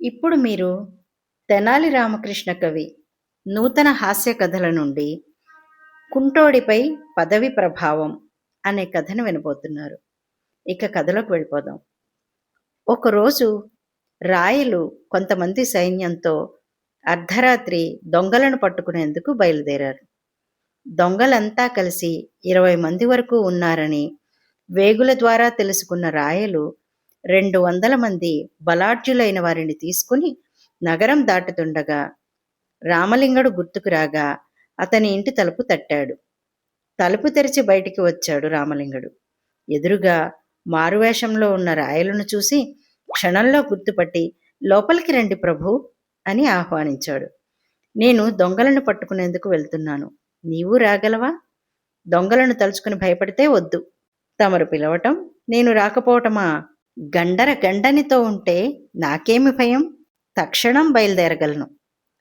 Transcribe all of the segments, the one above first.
ఇప్పుడు మీరు తెనాలి రామకృష్ణ కవి నూతన హాస్య కథల నుండి కుంటోడిపై పదవి ప్రభావం అనే కథను వినబోతున్నారు. ఇక కథలోకి వెళ్ళిపోదాం. ఒకరోజు రాయలు కొంతమంది సైన్యంతో అర్ధరాత్రి దొంగలను పట్టుకునేందుకు బయలుదేరారు. దొంగలంతా కలిసి ఇరవై మంది వరకు ఉన్నారని వేగుల ద్వారా తెలుసుకున్న రాయలు రెండు వందల మంది బలాఢ్యులైన వారిని తీసుకుని నగరం దాటుతుండగా రామలింగడు గుర్తుకు రాగా అతని ఇంటి తలుపు తట్టాడు. తలుపు తెరిచి బయటికి వచ్చాడు రామలింగడు. ఎదురుగా మారువేషంలో ఉన్న రాయలను చూసి క్షణంలో గుర్తుపట్టి లోపలికి రండి ప్రభు అని ఆహ్వానించాడు. నేను దొంగలను పట్టుకునేందుకు వెళ్తున్నాను. నీవు రాగలవా? దొంగలను తలుచుకుని భయపడితే వద్దు. తమరు పిలవటం నేను రాకపోవటమా? గండర గండనితో ఉంటే నాకేమి భయం? తక్షణం బయలుదేరగలను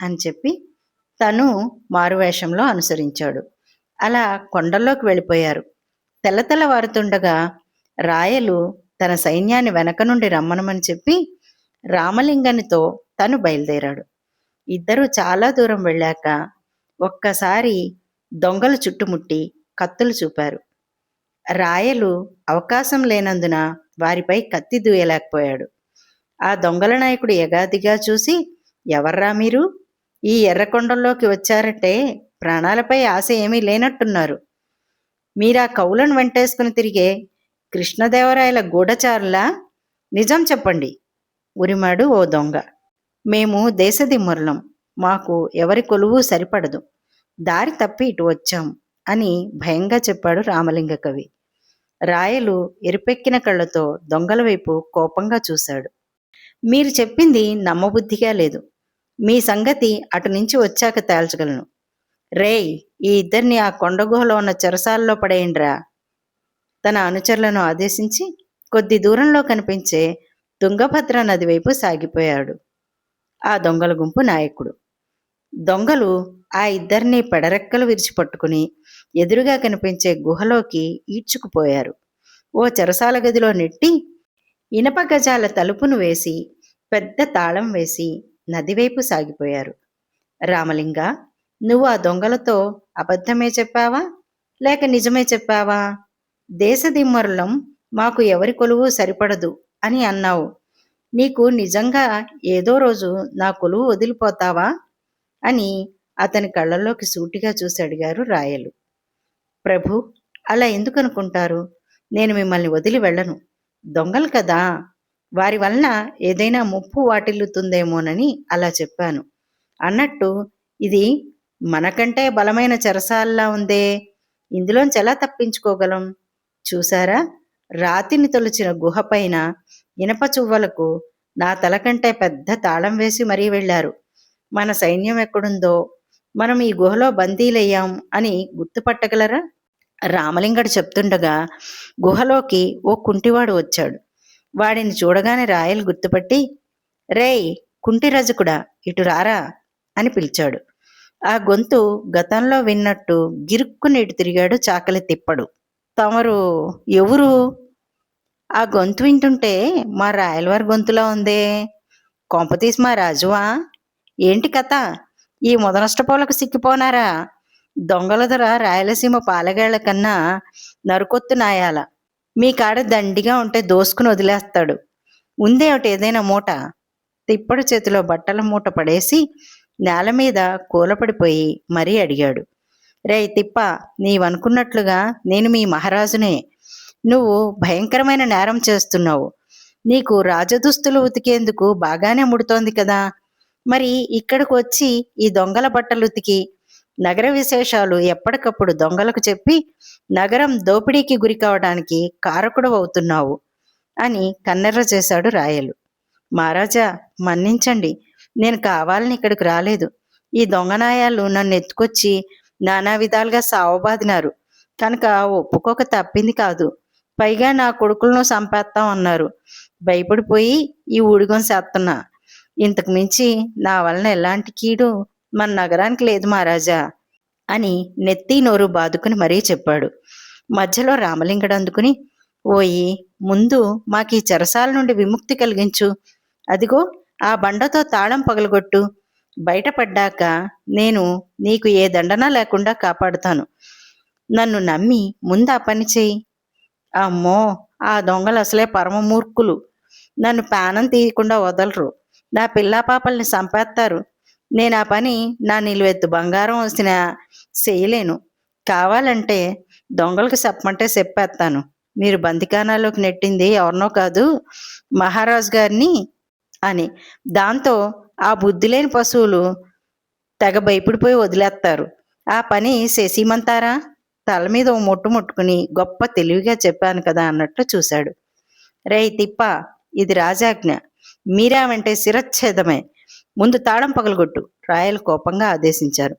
అని చెప్పి తను మారువేషంలో అనుసరించాడు. అలా కొండల్లోకి వెళ్ళిపోయారు. తెల్లతెల్ల తెల్లవారుతుండగా రాయలు తన సైన్యాన్ని వెనక నుండి రమ్మనమని చెప్పి రామలింగనితో తను బయలుదేరాడు. ఇద్దరు చాలా దూరం వెళ్ళాక ఒక్కసారి దొంగలు చుట్టుముట్టి కత్తులు చూపారు. రాయలు అవకాశం లేనందున వారిపై కత్తి దూయలేకపోయాడు. ఆ దొంగల నాయకుడు ఎగాదిగా చూసి ఎవర్రా మీరు? ఈ ఎర్రకొండల్లోకి వచ్చారంటే ప్రాణాలపై ఆశ ఏమీ లేనట్టున్నారు. మీరా కౌలను వెంటేసుకుని తిరిగే కృష్ణదేవరాయల గూఢచారులా? నిజం చెప్పండి ఉరిమాడు ఓ దొంగ. మేము దేశదిమ్మరులం మాకు ఎవరి కొలువు సరిపడదు. దారి తప్పి ఇటు వచ్చాం అని భయంగా చెప్పాడు రామలింగ కవి. రాయలు ఎరుపెక్కిన కళ్ళతో దొంగల వైపు కోపంగా చూశాడు. మీరు చెప్పింది నమ్మబుద్ధిగా లేదు. మీ సంగతి అటు నుంచి వచ్చాక తేల్చగలను. రేయ్ ఈ ఇద్దరిని ఆ కొండగుహలో ఉన్న చెరసాలలో పడేయండిరా. తన అనుచరులను ఆదేశించి కొద్ది దూరంలో కనిపించే తుంగభద్ర నది వైపు సాగిపోయాడు. ఆ దొంగల గుంపు నాయకుడు. దొంగలు ఆ ఇద్దరిని పెడరెక్కలు విరిచిపట్టుకుని ఎదురుగా కనిపించే గుహలోకి ఈడ్చుకుపోయారు. ఓ చెరసాల గదిలో నెట్టి ఇనప గజాల తలుపును వేసి పెద్ద తాళం వేసి నదివైపు సాగిపోయారు. రామలింగ నువ్వు ఆ దొంగలతో అబద్ధమే చెప్పావా? లేక నిజమే చెప్పావా? దేశదిమ్మరులం మాకు ఎవరి కొలువు సరిపడదు అని అన్నావు. నీకు నిజంగా ఏదో రోజు నా కొలువు వదిలిపోతావా? అని అతని కళ్ళల్లోకి సూటిగా చూసి అడిగారు రాయలు. ప్రభు అలా ఎందుకు అనుకుంటారు నేను మిమ్మల్ని వదిలి వెళ్ళను. దొంగలు కదా! వారి వలన ఏదైనా ముప్పు వాటిల్లుతుందేమోనని అలా చెప్పాను. అన్నట్టు ఇది మనకంటే బలమైన చెరసాల్లా ఉందే. ఇందులోంచి ఎలా తప్పించుకోగలం? చూసారా రాతిని తొలిచిన గుహపైన ఇనప చువ్వలకు నా తలకంటే పెద్ద తాళం వేసి మరీ వెళ్ళారు. మన సైన్యం ఎక్కడుందో? మనం ఈ గుహలో బందీలయ్యాం అని గుర్తుపట్టగలరా? రామలింగడు చెప్తుండగా గుహలోకి ఓ కుంటివాడు వచ్చాడు. వాడిని చూడగానే రాయలు గుర్తుపట్టి రేయ్ కుంటిరజకుడా ఇటు రారా? అని పిలిచాడు. ఆ గొంతు గతంలో విన్నట్టు గిరుక్కుని ఇటు తిరిగాడు చాకలి తిప్పడు. తమరు ఎవరు? ఆ గొంతు వింటుంటే మా రాయలవారి గొంతులా ఉందే. కొంపతీసి మా రాజువా? ఏంటి కథ? ఈ ముదనష్టపోలకు సిక్కిపోనారా? దొంగల ధర రాయలసీమ పాలగాళ్ళ కన్నా నరుకొత్తు నాయాల మీ కాడ దండిగా ఉంటే దోసుకుని వదిలేస్తాడు. ఉందేమిటి ఒకటి ఏదైనా మూట? తిప్పడు చేతిలో బట్టల మూట పడేసి నేల మీద కూలపడిపోయి మరీ అడిగాడు. రే తిప్ప నీవనుకున్నట్లుగా నేను మీ మహారాజునే. నువ్వు భయంకరమైన నేరం చేస్తున్నావు. నీకు రాజదుస్తులు ఉతికేందుకు బాగానే ముడుతోంది కదా. మరి ఇక్కడికి వచ్చి ఈ దొంగల బట్టలు ఉతికి నగర విశేషాలు ఎప్పటికప్పుడు దొంగలకు చెప్పి నగరం దోపిడీకి గురి కావడానికి కారకుడు అవుతున్నావు అని కన్నెర్ర చేశాడు రాయలు. మహారాజా మన్నించండి. నేను కావాలని ఇక్కడికి రాలేదు. ఈ దొంగనాయాలు నన్ను ఎత్తుకొచ్చి నానా విధాలుగా సావబాదినారు. కనుక ఒప్పుకోక తప్పింది కాదు. పైగా నా కొడుకులను సంపేస్తాం అన్నారు. భయపడిపోయి ఈ ఊడిగం చేస్తున్నా ఇంతకు మించి నా వలన ఎలాంటి కీడు మన నగరానికి లేదు మహారాజా అని నెత్తి నోరు బాదుకుని మరీ చెప్పాడు. మధ్యలో రామలింగడు అందుకుని ఓయి ముందు మాకు ఈ చెరసాల నుండి విముక్తి కలిగించు. అదిగో ఆ బండతో తాళం పగలగొట్టు. బయటపడ్డాక నేను నీకు ఏ దండన లేకుండా కాపాడుతాను. నన్ను నమ్మి ముందు ఆ పని చేయి అమ్మో ఆ దొంగలు అసలే పరమమూర్ఖులు. నన్ను పానం తీయకుండా వదలరు. నా పిల్లా పాపల్ని సంపేస్తారు నేను ఆ పని నా నిలువెత్తు బంగారం వచ్చిన చేయలేను. కావాలంటే దొంగలకు చెప్పమంటే చెప్పేస్తాను. మీరు బందికానాలోకి నెట్టింది ఎవరినో కాదు మహారాజు గారిని అని. దాంతో ఆ బుద్ధి లేని పశువులు తెగ భయపడిపోయి వదిలేస్తారు. ఆ పని చేసిమంతారా తల మీద ఓ ముట్టు ముట్టుకుని గొప్ప తెలివిగా చెప్పాను కదా అన్నట్టు చూశాడు. రే తిప్ప ఇది రాజాజ్ఞ. మీరా వెంటే శిరచ్ఛేదమే ముందు తాళం పగలగొట్టు. రాయలు కోపంగా ఆదేశించారు.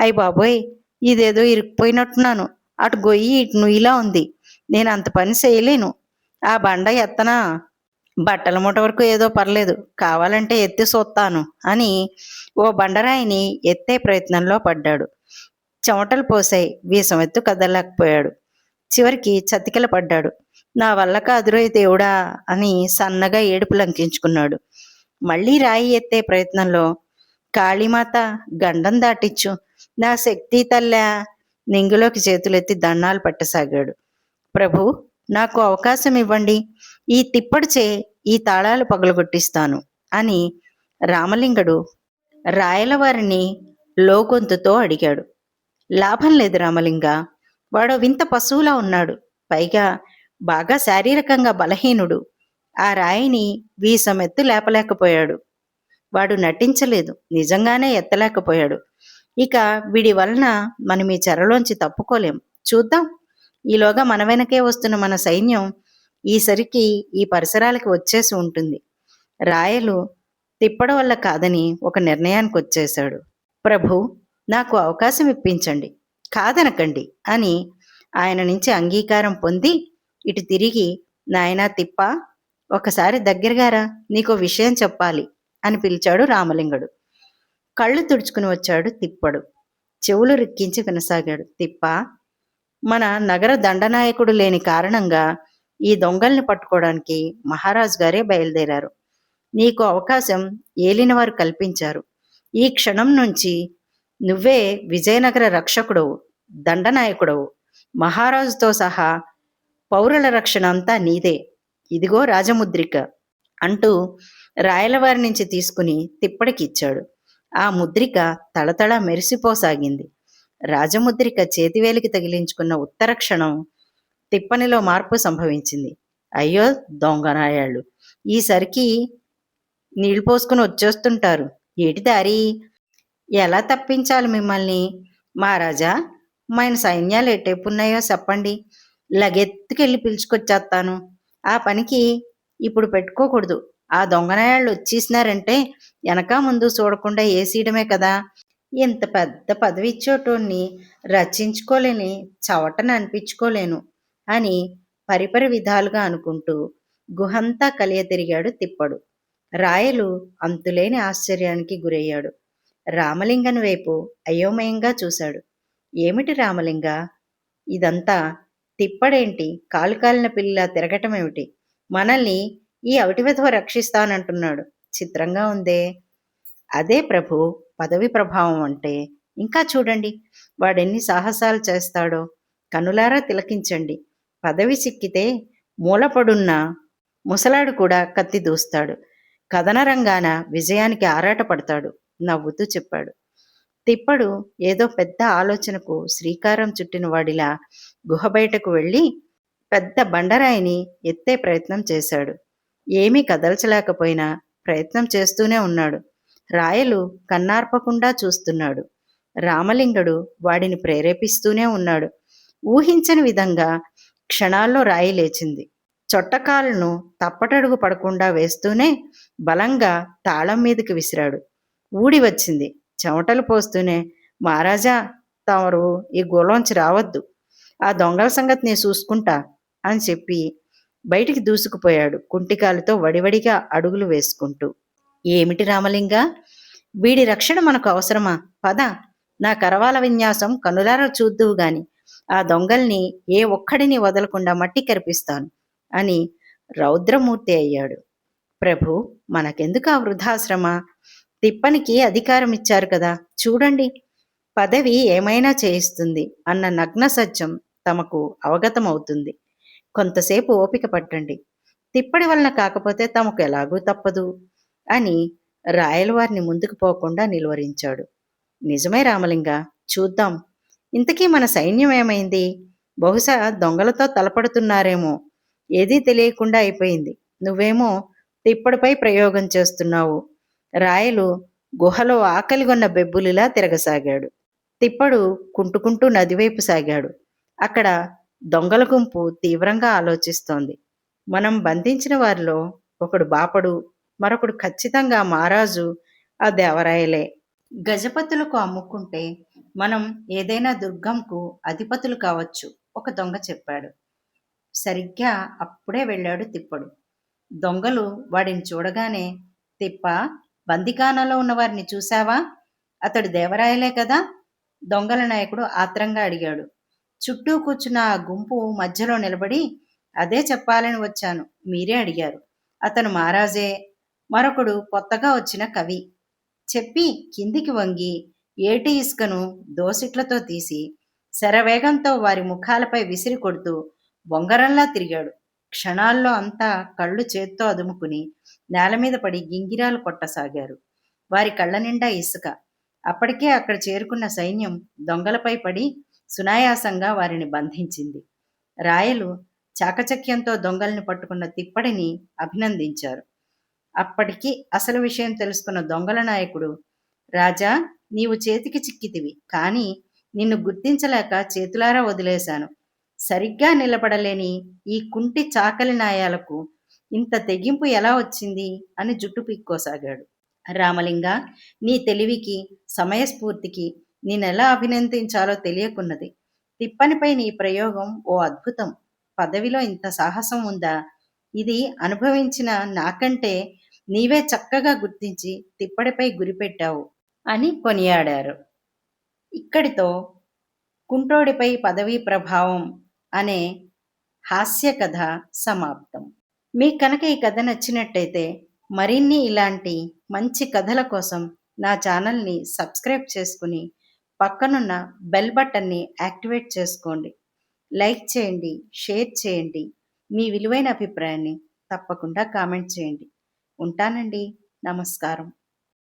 అయ్య బాబోయ్ ఇదేదో ఇరుక్కుపోయినట్టున్నాను. అటు గొయ్యి ఇటు నుయ్యిలా ఉంది. నేను అంత పని చేయలేను. ఆ బండ ఎత్తనా? బట్టల మూట వరకు ఏదో పర్లేదు. కావాలంటే ఎత్తి చూస్తాను అని ఓ బండరాయిని ఎత్తే ప్రయత్నంలో పడ్డాడు. చెమటలు పోసాయి వీసం ఎత్తు కదలలేకపోయాడు. చివరికి చతికిల పడ్డాడు నా వల్ల కాదురోయ్ దేవుడా అని సన్నగా ఏడుపు లంకించుకున్నాడు. మళ్ళీ రాయి ఎత్తే ప్రయత్నంలో కాళీమాత గండం దాటిచ్చు. నా శక్తి తల్లా. నింగులోకి చేతులెత్తి దండాలు పట్టసాగాడు. ప్రభు నాకు అవకాశం ఇవ్వండి ఈ తిప్పడిచే ఈ తాళాలు పగలగొట్టిస్తాను అని రామలింగడు రాయలవారిని లోగొంతుతో అడిగాడు. లాభం లేదు రామలింగ. వాడు వింత పశువులా ఉన్నాడు. పైగా బాగా శారీరకంగా బలహీనుడు. ఆ రాయిని వీసమెత్తు లేపలేకపోయాడు. వాడు నటించలేదు. నిజంగానే ఎత్తలేకపోయాడు. ఇక వీడి వలన మనం ఈ చెరలోంచి తప్పుకోలేం. చూద్దాం. ఈలోగా మన వెనకే వస్తున్న మన సైన్యం ఈసరికి ఈ పరిసరాలకి వచ్చేసి ఉంటుంది. రాయలు తిప్పడం వల్ల కాదని ఒక నిర్ణయానికి వచ్చేశాడు. ప్రభు నాకు అవకాశం ఇప్పించండి. కాదనకండి అని ఆయన నుంచి అంగీకారం పొంది ఇటు తిరిగి నాయనా తిప్ప? ఒకసారి దగ్గరగారా నీకో విషయం చెప్పాలి అని పిలిచాడు రామలింగుడు. కళ్ళు తుడుచుకుని వచ్చాడు తిప్పడు. చెవులు రిక్కించి వినసాగాడు. తిప్ప మన నగర దండనాయకుడు లేని కారణంగా ఈ దొంగల్ని పట్టుకోవడానికి మహారాజు గారే బయలుదేరారు. నీకు అవకాశం ఏలినవారు కల్పించారు. ఈ క్షణం నుంచి నువ్వే విజయనగర రక్షకుడవు దండనాయకుడవు. మహారాజుతో సహా పౌరుల రక్షణ అంతా నీదే. ఇదిగో రాజముద్రిక అంటూ రాయలవారి నుంచి తీసుకుని తిప్పడికిచ్చాడు ఆ ముద్రిక తళతళ మెరిసిపోసాగింది. రాజముద్రిక చేతివేలికి తగిలించుకున్న ఉత్తర క్షణం తిప్పనిలో మార్పు సంభవించింది. అయ్యో దొంగనాయాళ్ళు! ఈసరికి నీళ్ళు పోసుకుని వచ్చేస్తుంటారు. ఏటి దారి? ఎలా తప్పించాలి మిమ్మల్ని? మహారాజా మన సైన్యాలు ఎటేపున్నాయో చెప్పండి. లగెత్తుకెళ్ళి పిలుచుకొచ్చేస్తాను ఆ పనికి ఇప్పుడు పెట్టుకోకూడదు. ఆ దొంగనాయాళ్ళు వచ్చేసినారంటే వెనక ముందు చూడకుండా వేసేయడమే కదా. ఇంత పెద్ద పదవి ఇచ్చేటోన్ని రచించుకోలేని చవటను అనిపించుకోలేను అని పరిపరి విధాలుగా అనుకుంటూ గుహంతా కలియ తిరిగాడు తిప్పడు. రాయలు అంతులేని ఆశ్చర్యానికి గురయ్యాడు. రామలింగన్ వైపు అయోమయంగా చూశాడు. ఏమిటి రామలింగ? ఇదంతా తిప్పడేంటి? కాలు కాలిన పిల్ల తిరగటం ఏమిటి మనల్ని ఈ అవిటివిధవ రక్షిస్తానంటున్నాడు. చిత్రంగా ఉందే. అదే ప్రభు పదవి ప్రభావం అంటే. ఇంకా చూడండి వాడెన్ని సాహసాలు చేస్తాడో. కనులారా తిలకించండి. పదవి సిక్కితే మూలపడున్న ముసలాడు కూడా కత్తి దూస్తాడు. కథనరంగాన విజయానికి ఆరాటపడతాడు నవ్వుతూ చెప్పాడు. తిప్పడు ఏదో పెద్ద ఆలోచనకు శ్రీకారం చుట్టిన వాడిలా గుహ బయటకు వెళ్ళి పెద్ద బండరాయిని ఎత్తే ప్రయత్నం చేశాడు. ఏమీ కదల్చలేకపోయినా ప్రయత్నం చేస్తూనే ఉన్నాడు. రాయలు కన్నార్పకుండా చూస్తున్నాడు. రామలింగడు వాడిని ప్రేరేపిస్తూనే ఉన్నాడు. ఊహించని విధంగా క్షణాల్లో రాయి లేచింది. చొట్టకాలను తప్పటడుగు పడకుండా వేస్తూనే బలంగా తాళం మీదకి విసిరాడు. ఊడి వచ్చింది. చెమటలు పోస్తూనే మహారాజా తమరు ఈ గోలోంచి రావద్దు. ఆ దొంగల సంగతి నేను చూసుకుంటా అని చెప్పి బయటికి దూసుకుపోయాడు కుంటికాలతో వడివడిగా అడుగులు వేసుకుంటూ. ఏమిటి రామలింగ? వీడి రక్షణ మనకు అవసరమా? పద. నా కరవాల విన్యాసం కనులారా చూద్దువు గాని. ఆ దొంగల్ని ఏ ఒక్కడిని వదలకుండా మట్టి కరిపిస్తాను అని రౌద్రమూర్తి అయ్యాడు. ప్రభు మనకెందుకు ఆ వృద్ధాశ్రమ? తిప్పనికి అధికారం ఇచ్చారు కదా. చూడండి. పదవి ఏమైనా చేయిస్తుంది అన్న నగ్న సత్యం తమకు అవగతమవుతుంది. కొంతసేపు ఓపిక పట్టండి. తిప్పడి వలన కాకపోతే తమకు ఎలాగూ తప్పదు అని రాయలవారిని ముందుకు పోకుండా నిలువరించాడు. నిజమే రామలింగ చూద్దాం. ఇంతకీ మన సైన్యం ఏమైంది? బహుశా దొంగలతో తలపడుతున్నారేమో. ఏదీ తెలియకుండా అయిపోయింది. నువ్వేమో తిప్పడిపై ప్రయోగం చేస్తున్నావు. రాయలు గుహలో ఆకలిగొన్న బెబ్బులిలా తిరగసాగాడు. తిప్పడు కుంటుకుంటూ నదివైపు సాగాడు. అక్కడ దొంగల గుంపు తీవ్రంగా ఆలోచిస్తోంది. మనం బంధించిన వారిలో ఒకడు బాపడు మరొకడు ఖచ్చితంగా మహారాజు ఆ దేవరాయలే. గజపతులకు అమ్ముకుంటే మనం ఏదైనా దుర్గంకు అధిపతులు కావచ్చు ఒక దొంగ చెప్పాడు. సరిగ్గా అప్పుడే వెళ్ళాడు తిప్పడు. దొంగలు వాడిని చూడగానే తిప్ప బందికానాలో ఉన్న వారిని చూశావా? అతడు దేవరాయలే కదా? దొంగల నాయకుడు ఆత్రంగా అడిగాడు. చుట్టూ కూర్చున్న ఆ గుంపు మధ్యలో నిలబడి అదే చెప్పాలని వచ్చాను మీరే అడిగారు. అతను మహారాజే మరొకడు కొత్తగా వచ్చిన కవి. చెప్పి కిందికి వంగి ఏటి ఇసుకను దోసిట్లతో తీసి శరవేగంతో వారి ముఖాలపై విసిరి కొడుతూ బొంగరంలా తిరిగాడు. క్షణాల్లో అంతా కళ్ళు చేత్తో అదుముకుని నేల మీద పడి గింగిరాలు కొట్టసాగారు. వారి కళ్ళ నిండా ఇసుక. అప్పటికే అక్కడ చేరుకున్న సైన్యం దొంగలపై పడి సునాయాసంగా వారిని బంధించింది. రాయలు చాకచక్యంతో దొంగల్ని పట్టుకున్న తిప్పడిని అభినందించారు. అప్పటికి అసలు విషయం తెలుసుకున్న దొంగల నాయకుడు రాజా నీవు చేతికి చిక్కితివి కానీ నిన్ను గుర్తించలేక చేతులారా వదిలేశాను. సరిగ్గా నిలబడలేని ఈ కుంటి చాకలి నాయాలకు ఇంత తెగింపు ఎలా వచ్చింది? అని జుట్టు పిక్కోసాగాడు. రామలింగ నీ తెలివికి సమయస్ఫూర్తికి నేనెలా అభినందించాలో తెలియకున్నది. తిప్పనిపై నీ ప్రయోగం ఓ అద్భుతం. పదవిలో ఇంత సాహసం ఉందా? ఇది అనుభవించిన నాకంటే నీవే చక్కగా గుర్తించి తిప్పడిపై గురిపెట్టావు అని కొనియాడారు. ఇక్కడితో కుంటోడిపై పదవీ ప్రభావం అనే హాస్య కథ సమాప్తం. మీకు కనుక ఈ కథ నచ్చినట్టయితే మరిన్ని ఇలాంటి మంచి కథల కోసం నా ఛానల్ని సబ్స్క్రైబ్ చేసుకుని పక్కనున్న బెల్ బటన్ని యాక్టివేట్ చేసుకోండి. లైక్ చేయండి షేర్ చేయండి. మీ విలువైన అభిప్రాయాన్ని తప్పకుండా కామెంట్ చేయండి. ఉంటానండి. నమస్కారం.